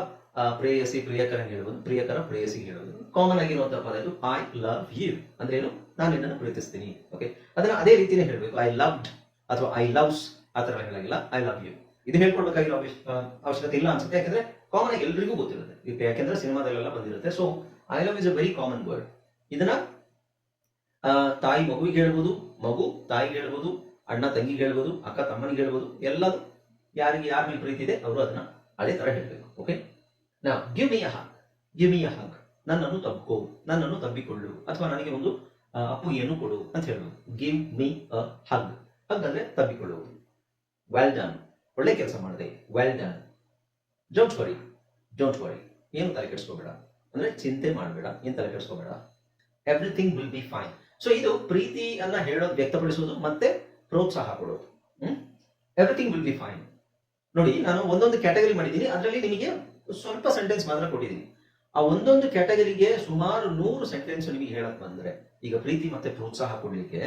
ಪ್ರೇಯಸಿ ಪ್ರಿಯಕರನಿಗೆ ಹೇಳ್ಬೋದು, ಪ್ರಿಯಕರ ಪ್ರೇಯಸಿಗೆ ಹೇಳ್ಬೋದು. ಕಾಮನ್ ಆಗಿರುವಂತಹ ಪದ ಇದು ಐ ಲವ್ ಯು ಅಂದ್ರೆ ಏನು? ನಾನು ನಿನ್ನನ್ನು ಪ್ರೀತಿಸ್ತೀನಿ. ಓಕೆ ಅದನ್ನ ಅದೇ ರೀತಿನೇ ಹೇಳ್ಬೇಕು. ಐ ಲವ್ಡ್ ಅಥವಾ ಐ ಲವ್ಸ್ ಆ ಥರ ಹೇಳಾಗಿಲ್ಲ. ಐ ಲವ್ ಯು ಇದು ಹೇಳ್ಕೊಳ್ಬೇಕಾಗಿರೋ ಅವಶ್ಯ- ಅವಶ್ಯಕತೆ ಇಲ್ಲ ಅನ್ಸುತ್ತೆ. ಯಾಕಂದ್ರೆ ಕಾಮನ್ ಆಗಿ ಎಲ್ರಿಗೂ ಗೊತ್ತಿರುತ್ತೆ. ಯಾಕಂದ್ರೆ ಸಿನಿಮಾದಲ್ಲೆಲ್ಲ ಬಂದಿರುತ್ತೆ. So I love is a very common word ಇದನ್ನ ತಾಯಿ ಮಗುವಿಗೆ ಹೇಳ್ಬೋದು, ಮಗು ತಾಯಿಗೆ ಹೇಳ್ಬೋದು, ಅಣ್ಣ ತಂಗಿಗೆ ಹೇಳ್ಬೋದು, ಅಕ್ಕ ತಮ್ಮನಿಗೆ ಹೇಳ್ಬೋದು, ಎಲ್ಲದು ಯಾರಿಗೆ, ಯಾರ ಮೇಲೆ ಪ್ರೀತಿ ಇದೆ, ಅವರು ಅದನ್ನ ಅದೇ ತರ ಹೇಳ್ಬೇಕು. ಓಕೆ ನಾ ಗಿವ್ ಮಿ ಅ ಹಗ್ ನನ್ನನ್ನು ತಬ್ಕೋ. ನನ್ನನ್ನು ತಬ್ಬಿಕೊಳ್ಳು. ಅಥವಾ ನನಗೆ ಒಂದು ಅಪ್ಪುಗೆಯನ್ನು ಕೊಡು ಅಂತ ಹೇಳ್ಬೋದು. Give me a hug hug ಅಂದ್ರೆ ತಬ್ಬಿಕೊಳ್ಳುವುದು. ವೆಲ್ ಡನ್ ಒಳ್ಳೆ ಕೆಲಸ ಮಾಡಿದೆ. Well done don't worry don't worry ಏನು ತಲೆ ಕೆಡಿಸ್ಕೋಬೇಡ? ಅಂದ್ರೆ ಚಿಂತೆ ಮಾಡಬೇಡ. ಏನು ತಲೆ ಕೆಡಿಸ್ಕೋಬೇಡ? Everything will be fine so ಇದು ಪ್ರೀತಿಯನ್ನು ಹೇಳೋದು, ವ್ಯಕ್ತಪಡಿಸೋದು, ಮತ್ತೆ ಪ್ರೋತ್ಸಾಹ ಕೊಡೋದು. ಎವ್ರಿಥಿಂಗ್ ವಿಲ್ ಬಿ ಫೈನ್ ನೋಡಿ, ನಾನು ಒಂದೊಂದು ಕ್ಯಾಟಗರಿ ಮಾಡಿದ್ದೀನಿ. ಅದರಲ್ಲಿ ನಿಮಗೆ ಸ್ವಲ್ಪ ಸೆಂಟೆನ್ಸ್ ಮಾತ್ರ ಕೊಟ್ಟಿದ್ದೀನಿ. ಆ ಒಂದೊಂದು ಕ್ಯಾಟಗರಿಗೆ ಸುಮಾರು ನೂರು ಸೆಂಟೆನ್ಸ್ ನಿಮಗೆ ಹೇಳಕ್ ಬಂದ್ರೆ, ಈಗ ಪ್ರೀತಿ ಮತ್ತೆ ಪ್ರೋತ್ಸಾಹ ಕೊಡ್ಲಿಕ್ಕೆ,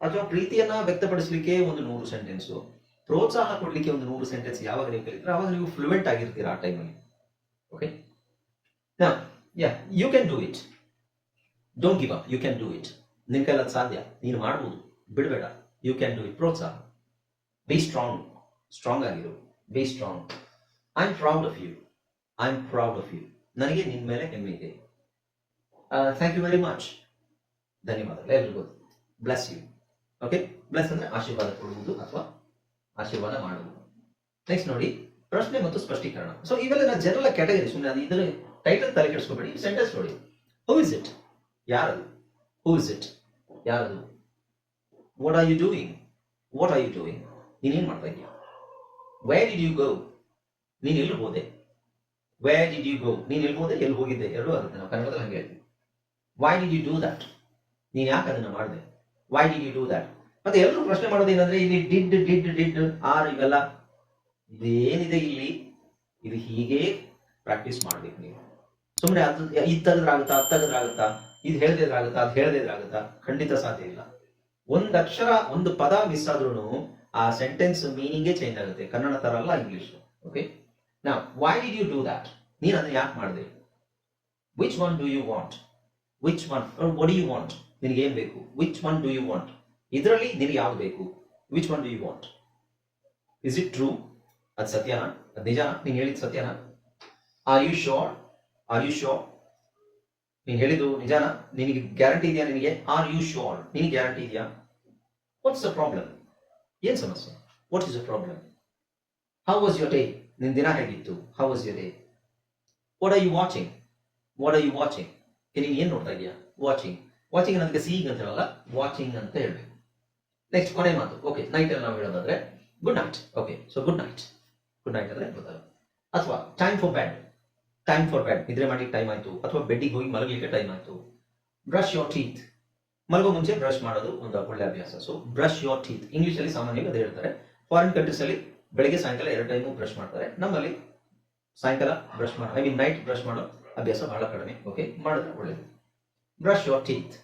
ಅಥವಾ ಪ್ರೀತಿಯನ್ನ ವ್ಯಕ್ತಪಡಿಸಲಿಕ್ಕೆ ಒಂದು ನೂರು ಸೆಂಟೆನ್ಸ್ ಪ್ರೋತ್ಸಾಹ ಕೊಡ್ಲಿಕ್ಕೆ ಒಂದು ನೂರು ಸೆಂಟೆನ್ಸ್ ಯಾವಾಗ ನೀವು ಕಲಿತೀರ ನೀವು ಫ್ಲೂಯೆಂಟ್ ಆಗಿರ್ತೀರಾ ಆ ಟೈಮಲ್ಲಿ okay yeah you can do it don't give up you can do it ನಿಮ್ ಸಾಧ್ಯ. ನೀನು ಮಾಡ್ಬೋದು. ಬಿಡಬೇಡ. ಯು ಕ್ಯಾನ್ ಡೂ ಇಟ್ ಪ್ರೋತ್ಸಾಹ. Be strong strong ಆಗಿರು. Be strong I am proud of you I am proud of you ನನಗೆ ನಿನ್ನ ಮೇಲೆ ಹೆಮ್ಮೆ ಇದೆ. ಥ್ಯಾಂಕ್ ಯು ವೆರಿ ಮಚ್ ಧನ್ಯವಾದಗಳು. ಎಲ್ರಿಗೂ. ಬ್ಲೆಸ್ ಯು ಓಕೆ ಬ್ಲೆಸ್ ಅಂದ್ರೆ ಆಶೀರ್ವಾದ ಕೊಡುವುದು ಅಥವಾ ಆಶೀರ್ವಾದ ಮಾಡುವುದು. ನೆಕ್ಸ್ಟ್ ನೋಡಿ ಪ್ರಶ್ನೆ ಮತ್ತು ಸ್ಪಷ್ಟೀಕರಣ. ಸೊ ಇವೆಲ್ಲ ಜನರಲ್ ಕ್ಯಾಟಗರಿ ಸುಮ್ಮನೆ ಅದು ಇದರ ಟೈಟಲ್ ತಲೆ ಕೆಡಿಸ್ಕೋಬೇಡಿ ಸೆಂಟೆನ್ಸ್ ನೋಡಿ. ಹೂ ಇಸ್ ಇಟ್ ಯಾರದು? ಹೂ ಇಸ್ ಇಟ್ ಯಾರದು? What are you doing what are you doing ನೀನೇನು ಮಾಡ್ತಾ ಇದೀಯ ವೇರ್ ಡಿಡ್ ಯು ಗೋ ನೀನು ಎಲ್ಲಿ ಹೋದೆ? ವೇರ್ ಡಿಡ್ ಯು ಗೋ ನೀನು ಎಲ್ಲಿ ಹೋದೆ? ಎಲ್ಲಿ ಹೋಗಿದ್ದೆ? ಎರಡು ಆಗುತ್ತೆ ನಾವು ಕನ್ನಡದಲ್ಲಿ ಹಂಗೆ ಹೇಳ್ತೀವಿ. Why did you do that ನೀನು ಯಾಕೆ ಅದನ್ನ ಮಾಡಿದೆ? Why did you do that ಮತ್ತೆ ಎಲ್ಲರೂ ಪ್ರಶ್ನೆ ಮಾಡೋದು ಏನಂದ್ರೆ ಇಲ್ಲಿ ಡಿಡ್ ಡಿಡ್ ಡಿಡ್, ಆರ್ ಇವೆಲ್ಲ ಇದೇನಿದೆ ಇಲ್ಲಿ? ಇದು ಹೀಗೆ ಪ್ರಾಕ್ಟೀಸ್ ಮಾಡ್ಬೇಕು ನೀವು. ಸುಮ್ಮನೆ ಅದು ಇದು ತೆಗೆದ್ರಾಗುತ್ತಾ, ಅದು ತೆಗೆದ್ರಾಗುತ್ತಾ, ಇದು ಹೇಳ್ದಿದ್ರಾಗುತ್ತಾ ಅದು ಹೇಳ್ದಿದ್ರಾಗುತ್ತಾ ಖಂಡಿತ ಸಾಧ್ಯ ಇಲ್ಲ. ಒಂದ್ ಅಕ್ಷರ, ಒಂದು ಪದ ಮಿಸ್ ಆದ್ರೂ ಆ ಸೆಂಟೆನ್ಸ್ ಮೀನಿಂಗೇ ಚೇಂಜ್ ಆಗುತ್ತೆ. ಕನ್ನಡ ತರ ಅಲ್ಲ ಇಂಗ್ಲಿಷ್ ಓಕೆ ನಾ why did you do that ನೀನ್ ಅದನ್ನ ಯಾಕೆ ಮಾಡಿದೆ? Which one do you want which one what you want ನಿನಗೆ ಏನ್ ಬೇಕು? Which one do you want ಇದರಲ್ಲಿ ನಿನಗೆ ಯಾವ್ದು ಬೇಕು? Which one do you want is it true ಅದು ಸತ್ಯನಾ ಅದು ನಿಜನಾ ನೀನು? ಹೇಳಿದ ಸತ್ಯನಾ are you sure are you sure ನೀನು ಹೇಳಿದ್ದು ನಿಜಾನಾ ನಿನಗೆ ಗ್ಯಾರಂಟಿ ಇದೆಯಾ ನಿನಗೆ? ಆರ್ ಯು ಶೋರ್ ನಿನಗೆ ಗ್ಯಾರಂಟಿ ಇದೆಯಾ? ವಾಟ್ಸ್ ದ ಪ್ರಾಬ್ಲಮ್ ಏನ್ ಸಮಸ್ಯೆ? What is the problem how was your day ನಿನ್ನ ದಿನ ಹೇಗಿತ್ತು? How was your day what are you watching what are you watching ನೀನು ಏನು ನೋಡ್ತಾ ಇದೆಯಾ? ವಾಚಿಂಗ್ ವಾಚಿಂಗ್ ಅನ್ನೋದಕ್ಕೆ ಸೀಗ್ ಅಂತ ಹೇಳಲ್ಲ ವಾಚಿಂಗ್ ಅಂತ ಹೇಳ್ಬೇಕು. ನೆಕ್ಸ್ಟ್ ಕೊನೆ ಮಾತು. ಓಕೆ ನೈಟ್ ಅಲ್ಲಿ ನಾವು ಹೇಳೋದಾದ್ರೆ good night okay so good night good night ಅಂದ್ರೆ ಗೊತ್ತಲ್ಲ ಅಥವಾ time for bed time for bed ನಿದ್ರೆ ಮಾಡಿ ಟೈಮ್ ಆಯ್ತು. ಅಥವಾ ಬೆಡ್ಡಿಗೆ ಹೋಗಿ ಮಲಗಲಿಕ್ಕೆ ಟೈಮ್ ಆಯ್ತು. ಬ್ರಷ್ ಯೋರ್ ಟೀತ್ ಮಲಗೋ ಮುಂಚೆ ಬ್ರಷ್ ಮಾಡೋದು ಒಂದು ಒಳ್ಳೆ ಅಭ್ಯಾಸ. So brush your teeth English ಅಲ್ಲಿ ಸಾಮಾನ್ಯವಾಗಿ ಅದೇ ಹೇಳ್ತಾರೆ. ಫಾರಿನ್ ಕಂಟ್ರೀಸ್ ಅಲ್ಲಿ ಬೆಳಿಗ್ಗೆ ಸಾಯಂಕಾಲ ಎರಡು ಟೈಮು ಬ್ರಷ್ ಮಾಡ್ತಾರೆ. ನಮ್ಮಲ್ಲಿ ಸಾಯಂಕಾಲ ಬ್ರಷ್ ಮಾಡೋ ಐ ಮೀನ್ ನೈಟ್ ಬ್ರಷ್ ಮಾಡೋ ಅಭ್ಯಾಸ ಬಹಳ ಕಡಿಮೆ. ಓಕೆ ಮಾಡಿದ್ರೆ ಒಳ್ಳೇದು. ಬ್ರಷ್ ಯೋರ್ ಟೀತ್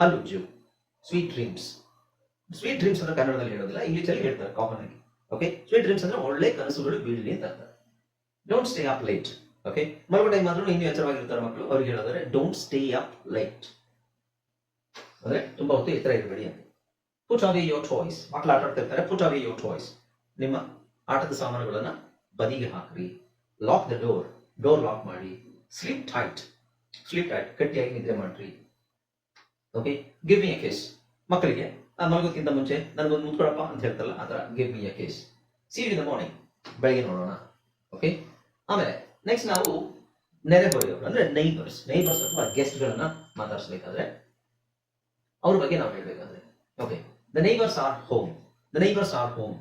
ಹಲ್ಲುಜ್ಜು ಸ್ವೀಟ್ ಡ್ರೀಮ್ಸ್ ಸ್ವೀಟ್ ಡ್ರೀಮ್ಸ್ ಅಂದ್ರೆ ಕನ್ನಡದಲ್ಲಿ ಹೇಳೋದಿಲ್ಲ ಇಂಗ್ಲಿಷ್ ಅಲ್ಲಿ ಹೇಳ್ತಾರೆ ಕಾಮನ್ ಆಗಿ. ಓಕೆ ಸ್ವೀಟ್ ಡ್ರೀಮ್ಸ್ ಅಂದ್ರೆ ಒಳ್ಳೆ ಕನಸುಗಳು ಬೀಳಲಿ ಅಂತ ಅರ್ಥ. Don't stay up late okay ಮಲಗೋ time ಆದ್ರೂ ಇನ್ನೂ ಎಚ್ಚರವಾಗಿರ್ತಾರೆ ಮಕ್ಕಳು. ಅವ್ರಿಗೆ ಹೇಳೋದ್ರೆ ಡೋಂಟ್ ಸ್ಟೇ ಅಪ್ ಲೈಟ್ ಅಂದ್ರೆ ತುಂಬಾ ಹೊತ್ತು ಎತ್ತರ ಇರಬೇಡಿ ಅಂತ. ಪುಟ್ ಅವೇ ಯೋರ್ ಟಾಯ್ಸ್ ಮಕ್ಕಳು ಆಟ ಆಡ್ತಿರ್ತಾರೆ ಪುಟ್ ಅವೇ ಯೋರ್ ಟಾಯ್ಸ್ ನಿಮ್ಮ ಆಟದ ಸಾಮಾನುಗಳನ್ನ ಬದಿಗೆ ಹಾಕ್ರಿ. Lock the door door lock ಮಾಡಿ. ಸ್ಲೀಪ್ ಟೈಟ್ ಸ್ಲೀಪ್ ಟೈಟ್ ಗಟ್ಟಿಯಾಗಿ ನಿದ್ರೆ ಮಾಡ್ರಿ. Okay give me a kiss ಮಕ್ಕಳಿಗೆ ಆ ಮಲಗೋಕ್ಕಿಂತ ಮುಂಚೆ ನನಗೊಂದು ಮುತ್ಕೊಳಪ್ಪ ಅಂತ ಹೇಳ್ತಲ್ಲ, ಆ ಥರ give me a kiss see in the morning ಬೆಳಗ್ಗೆ ನೋಡೋಣ. ಓಕೆ ಆಮೇಲೆ ನೆಕ್ಸ್ಟ್ ನಾವು ನೆರೆಹೊರೆಯವರು ಅಂದ್ರೆ ನೈಬರ್ಸ್ ನೈಬರ್ಸ್ ಅಥವಾ ಗೆಸ್ಟ್ಗಳನ್ನ ಮಾತಾಡಿಸ್ಬೇಕಾದ್ರೆ ಅವ್ರ ಬಗ್ಗೆ ನಾವು ಹೇಳ್ಬೇಕಾದ್ರೆ. Okay the neighbours are home the neighbours are home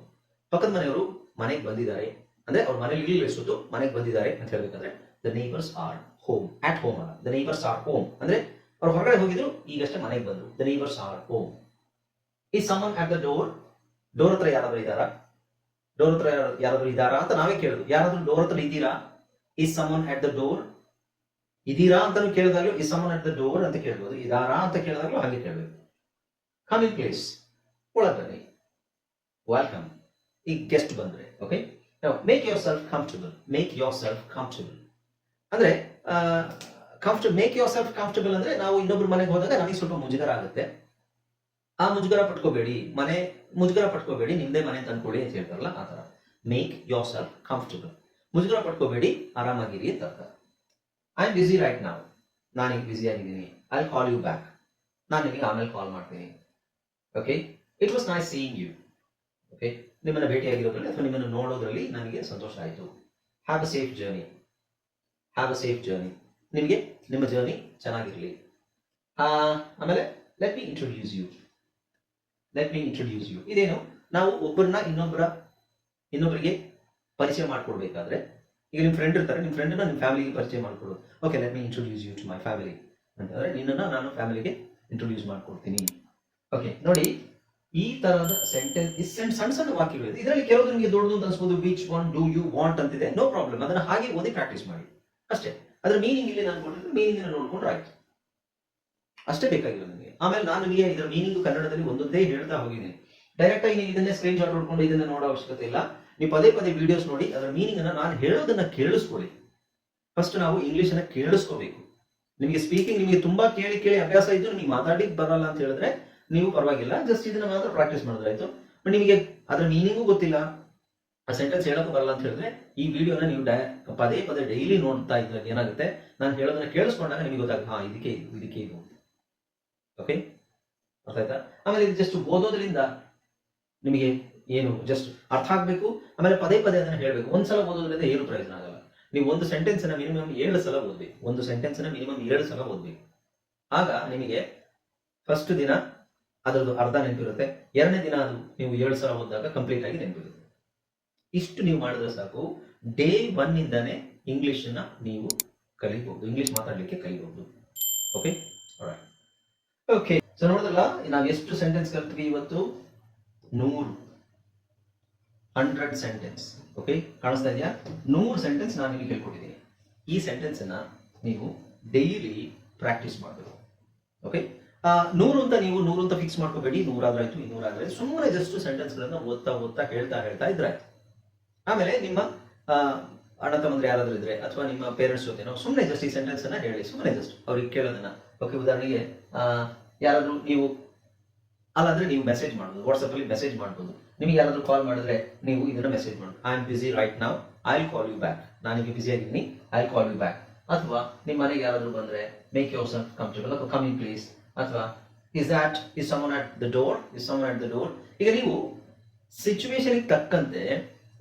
ಪಕ್ಕದ ಮನೆಯವರು ಮನೆಗೆ ಬಂದಿದ್ದಾರೆ. ಅಂದ್ರೆ ಅವ್ರ ಮನೇಲಿ ಇರಲಿಲ್ಲ ಎಷ್ಟೊತ್ತು, ಮನೆಗೆ ಬಂದಿದ್ದಾರೆ ಅಂತ ಹೇಳ್ಬೇಕಾದ್ರೆ the neighbours are home at home ಅಲ್ಲ. ದ ನೈಬರ್ಸ್ ಆರ್ ಹೋಮ್ ಅಂದ್ರೆ ಅವ್ರು ಹೊರಗಡೆ ಹೋಗಿದ್ರು, ಈಗಷ್ಟೇ ಮನೆಗೆ ಬಂದ್ರು. The neighbours are home is someone at the door door ಹತ್ರ ಯಾರಾದ್ರೂ ಇದ್ದಾರಾ? ಡೋರ್ ಹತ್ರ ಯಾರು- ಯಾರಾದ್ರೂ ಇದ್ದಾರಾ ಅಂತ ನಾವೇ ಕೇಳುದು ಯಾರಾದ್ರೂ ಡೋರ್ ಹತ್ರ ಇದ್ದೀರಾ? ಈ ಸಮನ್ ಅಟ್ ದ ಡೋರ್ ಇದೀರಾ ಅಂತಾನು ಕೇಳಿದಾಗಲೂ ಈ ಸಮನ್ ಅಟ್ ದ ಡೋರ್ ಅಂತ ಕೇಳ್ಬೋದು. ಇದಾರಾ ಅಂತ ಕೇಳಿದಾಗಲೂ ಹಾಗೆ ಕೇಳಬೇಕು. ಕಮ್ ಇನ್ ಪ್ಲೇಸ್ ಒಳಗಡೆ ವೆಲ್ಕಮ್ ಈ ಗೆಸ್ಟ್ ಬಂದ್ರೆ okay make yourself comfortable make yourself comfortable ಅಂದ್ರೆ comfort make yourself comfortable ಅಂದ್ರೆ ನಾವು ಇನ್ನೊಬ್ರು ಮನೆಗೆ ಹೋದಾಗ ನಮಗೆ ಸ್ವಲ್ಪ ಮುಜುಗರ ಆಗುತ್ತೆ. ಆ ಮುಜುಗರ ಪಟ್ಕೋಬೇಡಿ, ಮನೆ, ಮುಜುಗರ ಪಟ್ಕೋಬೇಡಿ, ನಿಮ್ದೇ ಮನೆ ತಂದ್ಕೊಳ್ಳಿ ಅಂತ ಹೇಳ್ತಾರಲ್ಲ ಆ ತರ ಮೇಕ್ ಯೋರ್ ಸೆಲ್ಫ್ ಕಂಫರ್ಟಬಲ್ ಮುಜುಗರ ಪಟ್ಕೋಬೇಡಿ, ಆರಾಮಾಗಿರಿ ಅಂತ ಅರ್ಥ. ಐ ಆಮ್ ಬಿಸಿ ರೈಟ್ ನಾವು ನಾನೀಗ ಬ್ಯುಸಿ ಆಗಿದ್ದೀನಿ. ಐ ಕಾಲ್ ಯು ಬ್ಯಾಕ್ ನಾನು ನಿಮಗೆ ಆಮೇಲೆ ಕಾಲ್ ಮಾಡ್ತೀನಿ. Okay it was nice seeing you okay ನಿಮ್ಮನ್ನ ಭೇಟಿಯಾಗಿರೋದ್ರಲ್ಲಿ ಅಥವಾ ನಿಮ್ಮನ್ನು ನೋಡೋದ್ರಲ್ಲಿ ನನಗೆ ಸಂತೋಷ ಆಯಿತು. Have a safe journey have a safe journey ನಿಮಗೆ ನಿಮ್ಮ ಜರ್ನಿ ಚೆನ್ನಾಗಿರಲಿ. ಆಮೇಲೆ let me introduce you let me introduce you ಇದೇನು? ನಾವು ಒಬ್ಬರನ್ನ ಇನ್ನೊಬ್ಬರ, ಇನ್ನೊಬ್ಬರಿಗೆ ಪರಿಚಯ ಮಾಡ್ಕೊಡ್ಬೇಕಾದ್ರೆ, ಈಗ ನಿಮ್ಮ ಫ್ರೆಂಡ್ ಇರ್ತಾರೆ ನಿಮ್ಮ ಫ್ರೆಂಡನ್ನ ನಿಮ್ಮ ಫ್ಯಾಮಿಲಿಗೆ ಪರಿಚಯ ಮಾಡ್ಕೊಡು. Okay let me introduce you to my family ಅಂತಂದ್ರೆ ನಿನ್ನನ್ನು ನಾನು ಫ್ಯಾಮಿಲಿಗೆ ಇಂಟ್ರೊಡ್ಯೂಸ್ ಮಾಡ್ಕೊಡ್ತೀನಿ. ಓಕೆ ನೋಡಿ, ಈ ತರಹದ ಸೆಂಟೆನ್ಸ್ ಸಣ್ಣ ಸಣ್ಣ ವಾಕ್ಯಗಳು ಇದೆ. ಇದರಲ್ಲಿ ಕೆಲವು ನಿಮಗೆ ದೊಡ್ಡದು ಅಂತ ಅನ್ಸ್ಬೋದು which one do you want ಅಂತಿದೆ. ನೋ ಪ್ರಾಬ್ಲಮ್ ಅದನ್ನ ಹಾಗೆ ಓದಿ ಪ್ರಾಕ್ಟೀಸ್ ಮಾಡಿ. ಅಷ್ಟೇ. ಅದ್ರ ಮೀನಿಂಗ್ ಇಲ್ಲಿ ನಾನು ಕೊಟ್ಟಿದ್ರೆ ಮೀನಿಂಗ್ ನೋಡ್ಕೊಂಡ್ರೆ ಆಯ್ತು ಅಷ್ಟೇ ಬೇಕಾಗಿರೋದು ಆಮೇಲೆ ನಾನು ಇದರ ಮೀನಿಂಗ್ ಕನ್ನಡದಲ್ಲಿ ಒಂದೊಂದೇ ಹೇಳ್ತಾ ಹೋಗಿದ್ದೀನಿ ಡೈರೆಕ್ಟ್ ಆಗಿ ನೀವು ಇದನ್ನೇ ಸ್ಕ್ರೀನ್ ಶಾಟ್ ನೋಡ್ಕೊಂಡು ಇದನ್ನ ನೋಡೋ ಅವಶ್ಯಕತೆ ಇಲ್ಲ. ನೀವು ಪದೇ ಪದೇ ವಿಡಿಯೋಸ್ ನೋಡಿ, ಅದರ ಮೀನಿಂಗ್ ಅನ್ನ ನಾನು ಹೇಳೋದನ್ನ ಕೇಳಿಸ್ಕೊಳ್ಳಿ. ಫಸ್ಟ್ ನಾವು ಇಂಗ್ಲಿಷ್ ಅನ್ನ ಕೇಳಿಸ್ಕೋಬೇಕು. ನಿಮಗೆ ಸ್ಪೀಕಿಂಗ್ ನಿಮಗೆ ತುಂಬಾ ಕೇಳಿ ಕೇಳಿ ಅಭ್ಯಾಸ ಇದ್ದು ನಿಮಗೆ ಮಾತಾಡಿಕ್ ಬರಲ್ಲ ಅಂತ ಹೇಳಿದ್ರೆ ನೀವು ಪರವಾಗಿಲ್ಲ ಜಸ್ಟ್ ಇದನ್ನ ಮಾತ್ರ ಪ್ರಾಕ್ಟೀಸ್ ಮಾಡಿದ್ರಾಯ್ತು ಬಟ್ ನಿಮಗೆ ಅದರ ಮೀನಿಂಗು ಗೊತ್ತಿಲ್ಲ. ಆ ಸೆಂಟೆನ್ಸ್ ಹೇಳೋಕೆ ಬರಲ್ಲ ಅಂತ ಹೇಳಿದ್ರೆ ಈ ವಿಡಿಯೋನ ನೀವು ಡೈ ಪದೇ ಪದೇ ಡೈಲಿ ನೋಡ್ತಾ ಇದ್ರೆ ಏನಾಗುತ್ತೆ? ನಾನು ಹೇಳೋದನ್ನ ಕೇಳಿಸ್ಕೊಂಡಾಗ ನಿಮಗೆ ಗೊತ್ತಾಗ ಹಾ, ಇದಕ್ಕೆ ಇದು ಇದಕ್ಕೆ ಇದು. ಓಕೆ ಅರ್ಥ ಆಯ್ತಾ ಆಮೇಲೆ ಇದು ಜಸ್ಟ್ ಓದೋದ್ರಿಂದ ನಿಮಗೆ ಏನು ಜಸ್ಟ್ ಅರ್ಥ ಆಗ್ಬೇಕು. ಆಮೇಲೆ ಪದೇ ಪದೇ ಅದನ್ನು ಹೇಳಬೇಕು. ಒಂದ್ಸಲ ಓದೋದ್ರಿಂದ ಏನು ಪ್ರಯೋಜನ ಆಗಲ್ಲ. ನೀವು ಒಂದು ಸೆಂಟೆನ್ಸ್ನ ಮಿನಿಮಮ್ ಏಳು ಸಲ ಓದ್ಬೇಕು. ಒಂದು ಸೆಂಟೆನ್ಸ್ನ ಮಿನಿಮಮ್ ಏಳು ಸಲ ಓದ್ಬೇಕು. ಆಗ ನಿಮಗೆ ಫಸ್ಟ್ ದಿನ ಅದರದ್ದು ಅರ್ಧ ನೆನಪಿರುತ್ತೆ. ಎರಡನೇ ದಿನ ಅದು ನೀವು ಏಳು ಸಲ ಓದಿದಾಗ ಕಂಪ್ಲೀಟ್ ಆಗಿ ನೆನಪಿರುತ್ತೆ. ಇಷ್ಟು ನೀವು ಮಾಡಿದ್ರೆ ಸಾಕು. ಡೇ ಒನ್ ಇಂದಾನೆ ಇಂಗ್ಲಿಷ್ನ ನೀವು ಕಲಿಬಹುದು ಇಂಗ್ಲಿಷ್ ಮಾತಾಡಲಿಕ್ಕೆ ಕಲಿಬಹುದು ಓಕೆ ಓಕೆ ಸೊ ನೋಡಿದ್ರಲ್ಲ, ನಾವು ಎಷ್ಟು ಸೆಂಟೆನ್ಸ್ ಕಲ್ತೀವಿ ಇವತ್ತು? ನೂರು ಹಂಡ್ರೆಡ್ ಸೆಂಟೆನ್ಸ್ ಓಕೆ ಕಾಣಿಸ್ತಾ ಇದೆಯಾ? ನೂರು ಸೆಂಟೆನ್ಸ್ ನಾನು ನಿಮಗೆ ಹೇಳ್ಕೊಟ್ಟಿದ್ದೀನಿ ಈ ಸೆಂಟೆನ್ಸ್ ಅನ್ನ ನೀವು ಡೈಲಿ ಪ್ರಾಕ್ಟೀಸ್ ಮಾಡಬೇಕು. ಓಕೆ ನೂರು ಅಂತ ನೀವು ನೂರು ಅಂತ ಫಿಕ್ಸ್ ಮಾಡ್ಕೋಬೇಡಿ ನೂರಾದ್ರಾಯ್ತು ಇನ್ನೂರಾದ್ರೆ ಸುಮ್ಮನೆ ಜಸ್ಟ್ ಸೆಂಟೆನ್ಸ್ ಗಳನ್ನ ಓದ್ತಾ ಓದ್ತಾ ಹೇಳ್ತಾ ಹೇಳ್ತಾ ಇದ್ರೆ ಆಮೇಲೆ ನಿಮ್ಮ ಅಣ್ಣ ತಮ್ಮಂದ್ರೆ ಯಾರಾದ್ರೂ ಇದ್ರೆ, ಅಥವಾ ನಿಮ್ಮ ಪೇರೆಂಟ್ಸ್ ಜೊತೆ ಸುಮ್ಮನೆ ಜಸ್ಟ್ ಈ ಸೆಂಟೆನ್ಸ್ ಅನ್ನ ಹೇಳಿ ಸುಮ್ಮನೆ ಜಸ್ಟ್ ಅವ್ರಿಗೆ ಕೇಳೋದನ್ನ. ಓಕೆ ಉದಾಹರಣೆಗೆ ಯಾರಾದ್ರೂ ನೀವು ಅಲ್ಲಾದರೆ ನೀವು ಮೆಸೇಜ್ ಮಾಡ್ಬೋದು ವಾಟ್ಸಪ್ಪಲ್ಲಿ ಮೆಸೇಜ್ ಮಾಡ್ಬೋದು. ನಿಮಗೆ ಯಾರಾದರೂ ಕಾಲ್ ಮಾಡಿದ್ರೆ ನೀವು ಇದನ್ನ ಮೆಸೇಜ್ ಮಾಡಿ ಐ ಆಮ್ ಬಿಸಿ ರೈಟ್ ನಾವು ಐ ಕಾಲ್ ಯು ಬ್ಯಾಕ್ ನಾನೀಗ ಬಿಸಿ ಆಗಿದ್ದೀನಿ ಐ ಕಾಲ್ ಯು ಬ್ಯಾಕ್ ಅಥವಾ ನಿಮ್ಮ ಮನೆಗೆ ಯಾರಾದರೂ ಬಂದ್ರೆ ಮೇಕ್ ಯೋರ್ ಸೆಲ್ಫ್ ಕಂಫರ್ಟಬಲ್ ಅಥವಾ ಕಮಿಂಗ್ ಪ್ಲೀಸ್ ಅಥವಾ is that is someone at the door is someone at the door ಈಗ ನೀವು ಸಿಚುವೇಶನ್ಗೆ ತಕ್ಕಂತೆ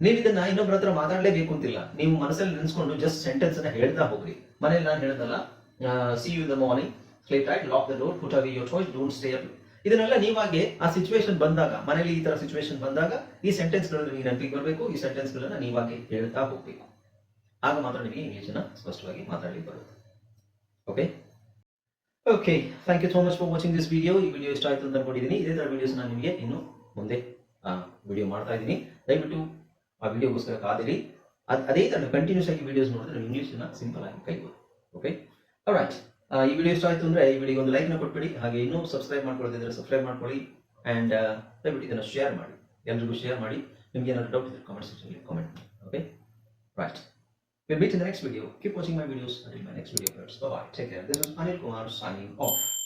ನೀವು ಇದನ್ನ ಇನ್ನೊಬ್ಬರ ಹತ್ರ ಮಾತಾಡಲೇಬೇಕು ಅಂತಿಲ್ಲ. ನೀವು ಮನಸ್ಸಲ್ಲಿ ನೆನೆಸ್ಕೊಂಡು ಜಸ್ಟ್ ಸೆಂಟೆನ್ಸ್ ಅನ್ನ ಹೇಳ್ತಾ ಹೋಗ್ರಿ. ಮನೇಲಿ ನಾನು ಹೇಳ್ದಲ್ಲ see you the morning sleep tight lock the door put away your toys don't stay up ಇದನ್ನೆಲ್ಲ ನೀವಾಗೆ ಆ ಸಿಚುವೇಶನ್ ಬಂದಾಗ, ಮನೇಲಿ ಈ ತರ ಸಿಚುವೇಶನ್ ಬಂದಾಗ, ಈ ಸೆಂಟೆನ್ಸ್ಗಳು ನಿಮಗೆ ನೆನಪಿಗೆ ಬರಬೇಕು, ಈ ಸೆಂಟೆನ್ಸ್ ಗಳನ್ನ ನೀವಾಗೆ ಹೇಳ್ತಾ ಹೋಗ್ಬೇಕು. ಆಗ ಮಾತ್ರ ನಿಮಗೆ ಇಂಗ್ಲಿಷ್ ಅನ್ನ ಸ್ಪಷ್ಟವಾಗಿ ಮಾತಾಡಲಿಕ್ಕೆ ಬರುತ್ತೆ. Okay okay thank you so much for watching this video ಈ ವಿಡಿಯೋ ಇಷ್ಟ ಆಯ್ತು ಅಂತ ಅನ್ಕೊಂಡಿದ್ದೀನಿ ಇದೇ ತರ ವಿಡಿಯೋಸ್ ನಾನು ನಿಮಗೆ ಇನ್ನು ಮುಂದೆ ವಿಡಿಯೋ ಮಾಡ್ತಾ ಇದ್ದೀನಿ. ದಯವಿಟ್ಟು ಆ ವಿಡಿಯೋಗೋಸ್ಕರ ಕಾದಿರಿ. ಅದ್- ತರ ಕಂಟಿನ್ಯೂಸ್ ಆಗಿ ವಿಡಿಯೋಸ್ ನೋಡಿದ್ರೆ ಇಂಗ್ಲೀಷ್ ಅನ್ನ ಸಿಂಪಲ್ ಆಗಿ ಕಲಿಬೋದು. ಓಕೆ ರೈಟ್ ಈ ವಿಡಿಯೋ ಇಷ್ಟ ಆಯ್ತು ಅಂದ್ರೆ ಈ ವಿಡಿಯೋ ಒಂದು ಲೈಕ್ನ ಕೊಟ್ಬಿಡಿ ಹಾಗೆ ಇನ್ನೂ ಸಬ್ಸ್ಕ್ರೈಬ್ ಮಾಡ್ಕೊಳ್ಳೋದಿದ್ರೆ ಸಬ್ಸ್ಕ್ರೈಬ್ ಮಾಡ್ಕೊಳ್ಳಿ ಅಂಡ್ ದಯವಿಟ್ಟು ಇದನ್ನು ಶೇರ್ ಮಾಡಿ ಎಲ್ರಿಗೂ ಶೇರ್ ಮಾಡಿ ನಿಮ್ಗೆ ಏನಾದ್ರು ಡೌಟ್ ಇದ್ರೆ ಕಾಮೆಂಟ್ ಸೆಕ್ಷನ್ ಕಾಮೆಂಟ್ ಮಾಡಿ okay right We'll meet in the next video. Keep watching my videos until my next video. Bye bye. Take care. This is Anil.